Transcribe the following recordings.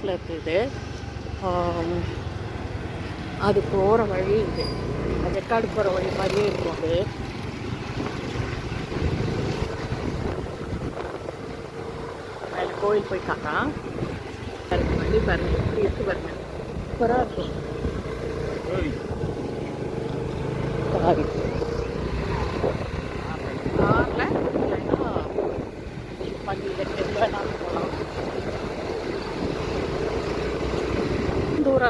பிளேஸில் இருக்குது. அது போகிற வழி இது. வெக்காடு போகிற வழி மாதிரியே இருக்கும் அது. அதில் கோயில் போய் காட்டான். பாருங்க வழி பாருங்க. எப்படி இருக்கு பாருங்க. சூப்பராக இருக்கும் காரி காரில் இல்லைன்னா வண்டியில் எங்கே வேணாலும் போகலாம்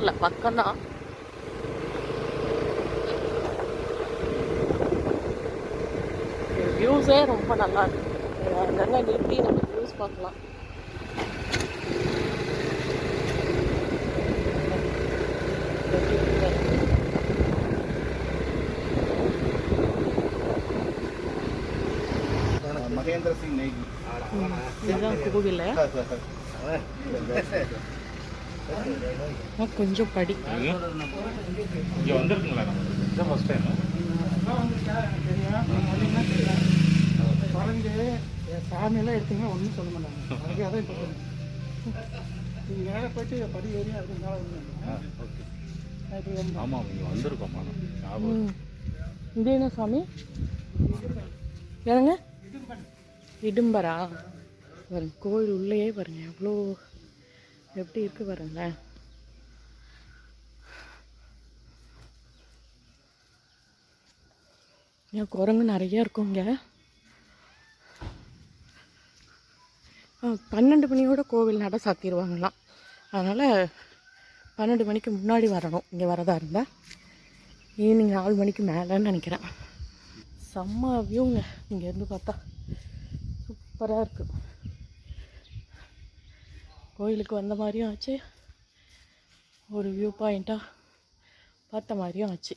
தூரம் இல்லை பக்கம்தான் வியூஸே ரொம்ப நல்லா இருக்கு. அங்கங்கே நிறுத்தி நம்ம வியூஸ் பார்க்கலாம். மகேந்திர சிங் நேகி இதுதான் கோவில். கொஞ்சம் படி. இங்கே? வந்திருக்குங்களா நம்ம? ஃபஸ்ட் டைம் என் சாமியெல்லாம் எடுத்தீங்கன்னா ஒன்றும் சொல்ல மாட்டாங்க. அதுக்காக தான் இப்போ நீங்கள் மேலே போயிட்டு படி ஏறி அதுக்கு மேலே வந்து ஓகே. அது வந்து ஆமாம் இங்கே வந்திருக்கோம்மா. இது என்ன சாமி? ஏங்க இடும்பரா? பாருங்க கோயில் உள்ளேயே பாருங்க எவ்வளோ எப்படி இருக்கு பாருங்களேன் ஏன் குரங்கு நிறைய இருக்குங்க. ஆ, பன்னெண்டு மணியோட கோவில் நட சாத்திடுவாங்களாம். அதனால் பன்னெண்டு மணிக்கு முன்னாடி வரணும். இங்கே வரதா இருந்தால் ஈவினிங் நாலு மணிக்கு மேலேன்னு நினைக்கிறேன். செம்ம வியூங்க இங்கேருந்து பார்த்தா. சூப்பராக இருக்குது கோயிலுக்கு வந்த மாதிரியும் ஆச்சு. ஒரு வியூ பாயிண்ட்டாக பார்த்த மாதிரியும் ஆச்சு.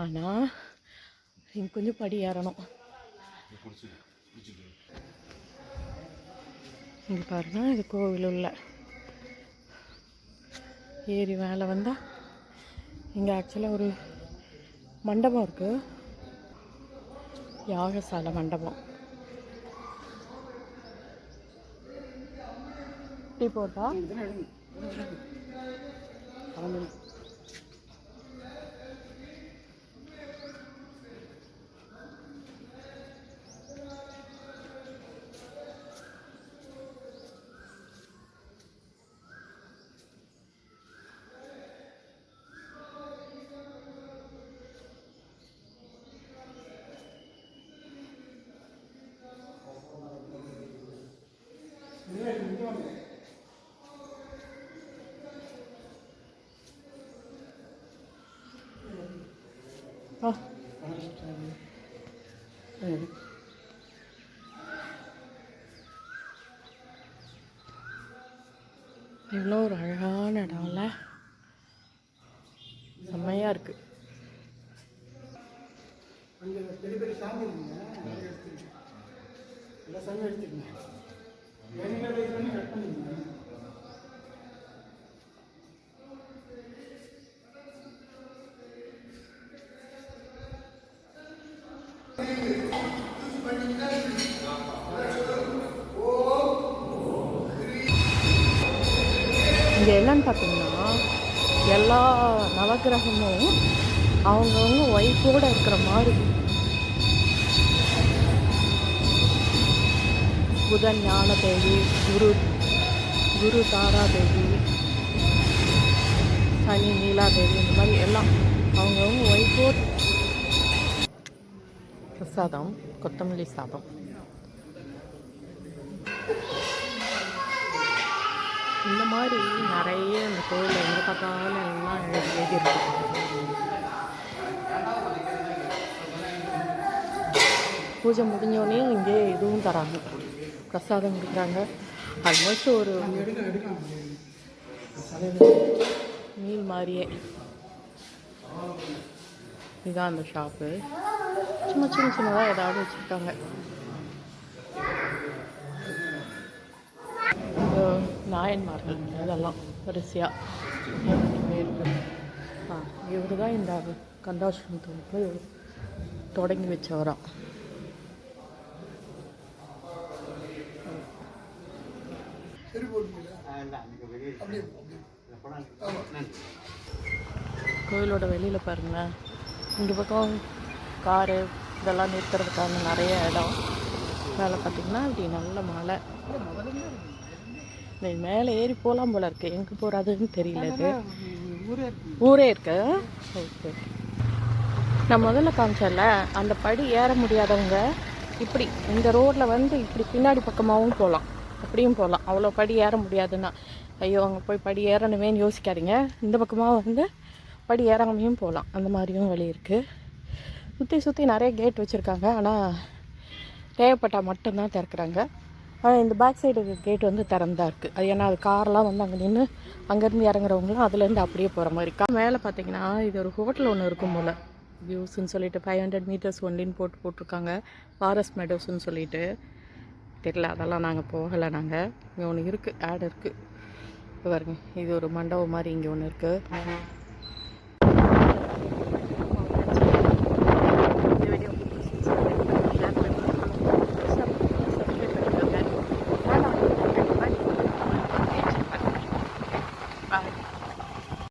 ஆனால் இங்கே கொஞ்சம் படி ஏறணும். இங்கே பாருங்க இது கோவில் உள்ள. ஏறி மேலே வந்தால் இங்கே ஆக்சுவலாக ஒரு மண்டபம் இருக்குது யாகசாலை மண்டபம். டீ போட்டா ஆ இவ்வளோ ஒரு அழகான இடம்ல. செம்மையாக இருக்குது பெரிய பெரிய சாமி எடுத்துக்கங்க. எல்லா சாமியும் எடுத்துக்கங்க. இங்கே என்னன்னு பார்த்தீங்கன்னா எல்லா நவக்கிரகமும் அவங்கவுங்க ஒய்ஃபோடு இருக்கிற மாதிரி. புதன் ஞானதேவி குரு குரு தாராதேவி சனி நீலாதேவி இந்த மாதிரி எல்லாம் அவங்கவுங்க ஒய்ஃபோடு பிரசாதம் கொத்தமல்லி சாதம். இந்த மாதிரி நிறைய அந்த கோயிலில் எங்கே பார்த்தாலும் எல்லாம் எழுதி பூஜை முடிஞ்சோடனே இங்கே இதுவும் தராங்க. பிரசாதம் கொடுக்குறாங்க. ஆல்மோஸ்ட் ஒரு மீல் மாதிரியே. இதுதான் அந்த ஷாப்பு சும்மா சின்ன சின்னதாக ஏதாவது வச்சுருக்காங்க. நாயன்மார்கள் அதெல்லாம் வரிசையாக ஆ இவர் தான் இந்த கந்தாசிரமத்தை வந்து தொடங்கி வச்சவராம் கோயிலோட வெளியில் பாருங்களேன். இங்கே பக்கம் காரு இதெல்லாம் நிறுத்துறதுக்கான நிறைய இடம். மேலே பார்த்தீங்கன்னா இப்படி நல்ல மலை. மேலே ஏறி போகலாம் போல இருக்கு. எங்கே போகிறதுன்னு தெரியல இது. ஊரே இருக்கு. ஓகே நான் முதல்ல காமிச்சேன்ல அந்த படி ஏற முடியாதவங்க இப்படி இந்த ரோட்டில் வந்து இப்படி பின்னாடி பக்கமாகவும் போகலாம் அப்படியும் போகலாம் அவ்வளோ படி ஏற முடியாதுன்னா. ஐயோ அங்கே போய் படி ஏறணுமேன்னு யோசிக்காதீங்க. இந்த பக்கமாக வந்து படி ஏறாமையும் போகலாம் அந்த மாதிரியும் வழி இருக்குது சுற்றி சுற்றி நிறைய கேட் வச்சுருக்காங்க. ஆனால் தேவைப்பட்டால் மட்டும்தான் திறக்கிறாங்க. ஆனால் இந்த பேக் சைடு கேட் வந்து திறந்தா இருக்குது அது ஏன்னா அது கார்லாம் வந்து அங்கே நின்று அங்கேருந்து இறங்குறவங்களாம் அதுலேருந்து அப்படியே போகிற மாதிரி இருக்கா. மேலே பார்த்தீங்கன்னா இது ஒரு ஹோட்டல் ஒன்று இருக்கும் போல். வியூஸ்ன்னு சொல்லிட்டு ஃபைவ் ஹண்ட்ரட் மீட்டர்ஸ் ஒன்லின்னு போட்டு போட்டிருக்காங்க. ஃபாரஸ்ட் மெடோஸ்ன்னு சொல்லிட்டு. தெரில அதெல்லாம் நாங்கள் போகலை நாங்கள் இங்கே ஒன்று இருக்குது ஆட் இருக்குது பாருங்க இது ஒரு மண்டபம் மாதிரி இங்கே ஒன்று இருக்குது